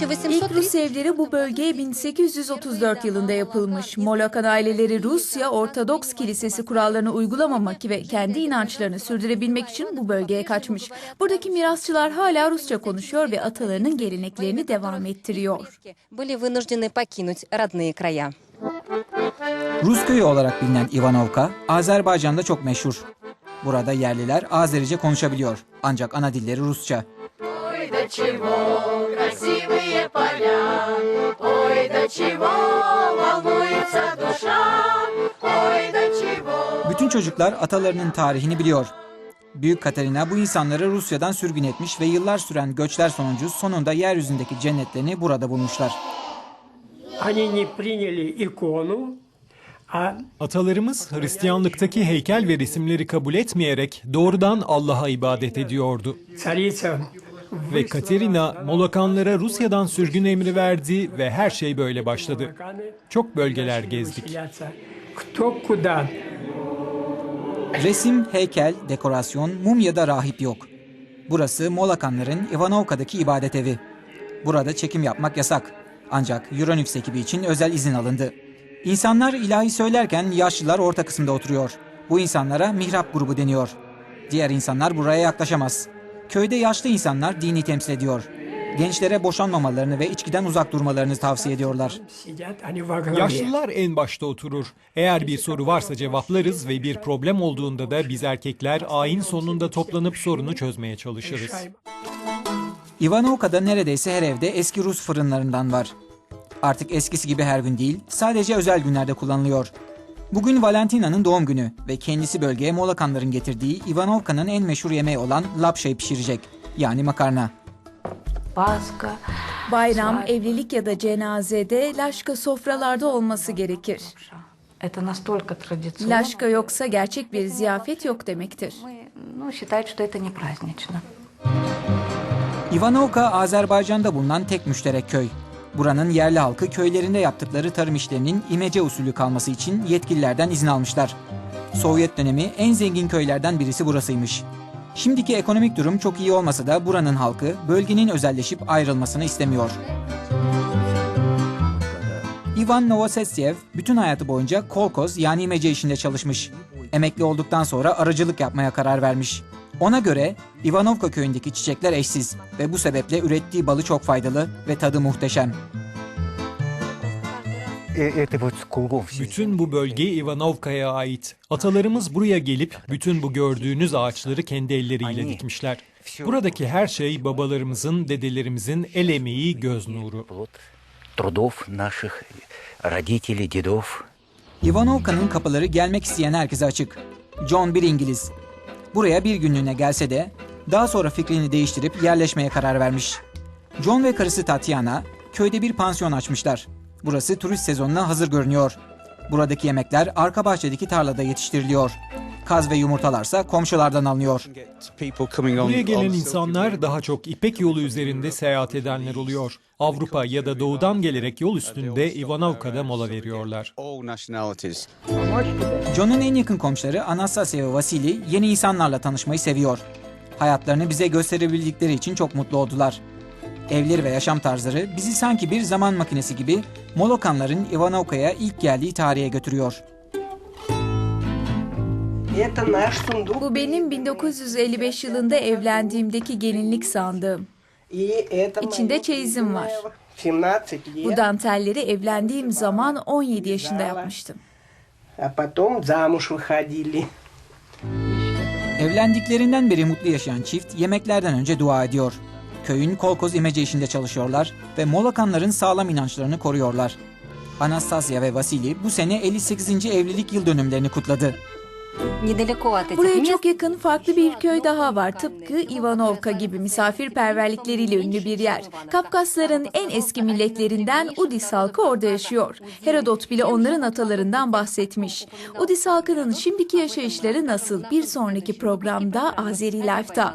İlk Rus evleri bu bölgeye 1834 yılında yapılmış. Molokan aileleri Rusya Ortodoks Kilisesi kurallarını uygulamamak ve kendi inançlarını sürdürebilmek için bu bölgeye kaçmış. Buradaki mirasçılar hala Rusça konuşuyor ve atalarının geleneklerini devam ettiriyor. Rus köyü olarak bilinen Ivanovka, Azerbaycan'da çok meşhur. Burada yerliler Azerice konuşabiliyor ancak ana dilleri Rusça Ой, до чего красивые поля, ой, до чего волнуется душа, ой, до чего. Bütün çocuklar atalarının tarihini biliyor. Büyük Katerina bu insanları Rusya'dan sürgün etmiş ve yıllar süren göçler sonucu sonunda yeryüzündeki cennetlerini burada bulmuşlar. Они не приняли икону, а Atalarımız Hristiyanlıktaki heykel ve resimleri kabul etmeyerek doğrudan Allah'a ibadet ediyordu. ve Katerina Molakanlara Rusya'dan sürgün emri verdi ve her şey böyle başladı. Çok bölgeler gezdik. Resim, heykel, dekorasyon, mum ya da rahip yok. Burası Molakanların Ivanovka'daki ibadet evi. Burada çekim yapmak yasak. Ancak Euronix ekibi için özel izin alındı. İnsanlar ilahi söylerken yaşlılar orta kısımda oturuyor. Bu insanlara mihrap grubu deniyor. Diğer insanlar buraya yaklaşamaz. Köyde yaşlı insanlar dini temsil ediyor. Gençlere boşanmamalarını ve içkiden uzak durmalarını tavsiye ediyorlar. Yaşlılar en başta oturur. Eğer bir soru varsa cevaplarız ve bir problem olduğunda da biz erkekler ayin sonunda toplanıp sorunu çözmeye çalışırız. Ivanovka'da neredeyse her evde eski Rus fırınlarından var. Artık eskisi gibi her gün değil, sadece özel günlerde kullanılıyor. Bugün Valentina'nın doğum günü ve kendisi bölgeye Molakanların getirdiği Ivanovka'nın en meşhur yemeği olan lapşe pişirecek. Yani makarna. Baska. Bayram, evlilik ya da cenazede laşka sofralarda olması gerekir. Laşka yoksa gerçek bir ziyafet yok demektir. Ivanovka Azerbaycan'da bulunan tek müşterek köy. Buranın yerli halkı köylerinde yaptıkları tarım işlerinin imece usulü kalması için yetkililerden izin almışlar. Sovyet dönemi en zengin köylerden birisi burasıymış. Şimdiki ekonomik durum çok iyi olmasa da buranın halkı bölgenin özelleşip ayrılmasını istemiyor. Ivan Novoselsiev bütün hayatı boyunca kolkoz yani imece işinde çalışmış. Emekli olduktan sonra arıcılık yapmaya karar vermiş. Ona göre Ivanovka köyündeki çiçekler eşsiz ve bu sebeple ürettiği balı çok faydalı ve tadı muhteşem. Bütün bu bölge Ivanovka'ya ait. Atalarımız buraya gelip bütün bu gördüğünüz ağaçları kendi elleriyle dikmişler. Buradaki her şey babalarımızın, dedelerimizin el emeği, göz nuru. Ivanovka'nın kapıları gelmek isteyen herkese açık. John bir İngiliz, Buraya bir günlüğüne gelse de daha sonra fikrini değiştirip yerleşmeye karar vermiş. John ve karısı Tatiana köyde bir pansiyon açmışlar. Burası turist sezonuna hazır görünüyor. Buradaki yemekler arka bahçedeki tarlada yetiştiriliyor. Kaz ve yumurtalarsa komşulardan alınıyor. Buraya gelen insanlar daha çok İpek yolu üzerinde seyahat edenler oluyor. Avrupa ya da doğudan gelerek yol üstünde Ivanovka'da mola veriyorlar. John'un en yakın komşuları Anastasia ve Vasily yeni insanlarla tanışmayı seviyor. Hayatlarını bize gösterebildikleri için çok mutlu oldular. Evleri ve yaşam tarzları bizi sanki bir zaman makinesi gibi Molokanların Ivanovka'ya ilk geldiği tarihe götürüyor. Bu benim 1955 yılında evlendiğimdeki gelinlik sandığım. İçinde çeyizim var. Bu dantelleri evlendiğim zaman 17 yaşında yapmıştım. Evlendiklerinden beri mutlu yaşayan çift yemeklerden önce dua ediyor. Köyün kolkoz imece işinde çalışıyorlar ve Molakanların sağlam inançlarını koruyorlar. Anastasya ve Vasili bu sene 58. evlilik yıl dönümlerini kutladı. Buraya çok yakın farklı bir köy daha var. Tıpkı Ivanovka gibi misafirperverlikleriyle ünlü bir yer. Kafkasların en eski milletlerinden Udis halkı orada yaşıyor. Herodot bile onların atalarından bahsetmiş. Udis halkının şimdiki yaşayışları nasıl? Bir sonraki programda Azeri Life'da.